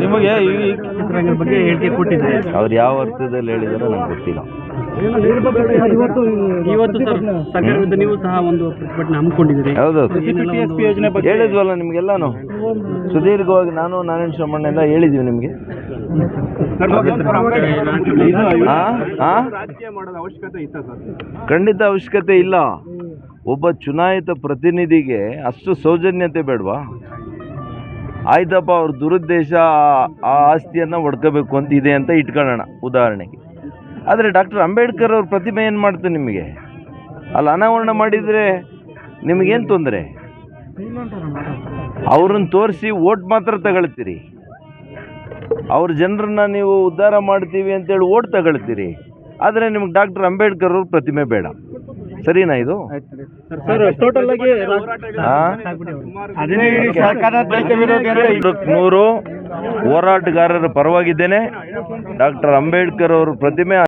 ನಿಮಗೆ ಈ ಚಿತ್ರರಂಗದ ಬಗ್ಗೆ ಹೇಳಿಕೆ ಕೊಟ್ಟಿದ್ದೆ ಅವ್ರು ಯಾವ ಅರ್ಥದಲ್ಲಿ ಹೇಳಿದಾರೋ ನಂಗೆ ಗೊತ್ತಿಲ್ಲ. ಇವತ್ತು ಸರ್ ಸರ್ಕಾರ ವಿರುದ್ಧ ನೀವು ಸಹ ಒಂದು ಪ್ರತಿಭಟನೆ ಹಮ್ಮಿಕೊಂಡಿದ್ದೀರಿ. ಹೌದು. ಪಿ ಯೋಜನೆ ಬಗ್ಗೆ ಹೇಳಿದ್ವಲ್ಲ ನಿಮ್ಗೆಲ್ಲಾನು? ಸುದೀರ್ಘವಾಗಿ ನಾನು ನಾರಾಯಣ ಶ್ರಮಣ್ಣ ಎಲ್ಲ ಹೇಳಿದೀವಿ ನಿಮಗೆ. ಆ? ಆ? ಖಂಡಿತ ಅವಶ್ಯಕತೆ ಇಲ್ಲ. ಒಬ್ಬ ಚುನಾಯಿತ ಪ್ರತಿನಿಧಿಗೆ ಅಷ್ಟು ಸೌಜನ್ಯತೆ ಬೇಡವಾ? ಆಯ್ತಪ್ಪ, ಅವ್ರ ದುರುದ್ದೇಶ, ಆ- ಆಸ್ತಿಯನ್ನು ಒಡ್ಕೋಬೇಕು ಅಂತ ಇದೆ ಅಂತ ಇಟ್ಕೊಳ್ಳೋಣ, ಉದಾಹರಣೆಗೆ. ಆದರೆ ಡಾಕ್ಟರ್ ಅಂಬೇಡ್ಕರ್ ಅವ್ರ ಪ್ರತಿಮೆ ಏನು ಮಾಡ್ತು ನಿಮಗೆ? ಅಲ್ಲಿ ಅನಾವರಣ ಮಾಡಿದರೆ ನಿಮಗೇನು ತೊಂದರೆ? ಅವ್ರನ್ನ ತೋರಿಸಿ ಓಟ್ ಮಾತ್ರ ತಗೊಳ್ತೀರಿ. ಅವ್ರ ಜನರನ್ನ ನೀವು ಉದ್ಧಾರ ಮಾಡ್ತೀವಿ ಅಂತೇಳಿ ಓಟ್ ತಗೊಳ್ತೀರಿ. ಆದರೆ ನಿಮ್ಗೆ ಡಾಕ್ಟರ್ ಅಂಬೇಡ್ಕರ್ ಅವ್ರ ಪ್ರತಿಮೆ ಬೇಡ. ಸರಿನಾ ಇದು ಸರ್ ಟೋಟಲ್ ಆಗಿ ಆ? ನೂರಕ್ಕೆ ನೂರು ಹೋರಾಟಗಾರರ ಪರವಾಗಿದ್ದೇನೆ ಡಾಕ್ಟರ್ ಅಂಬೇಡ್ಕರ್ ಅವರ ಪ್ರತಿಮೆ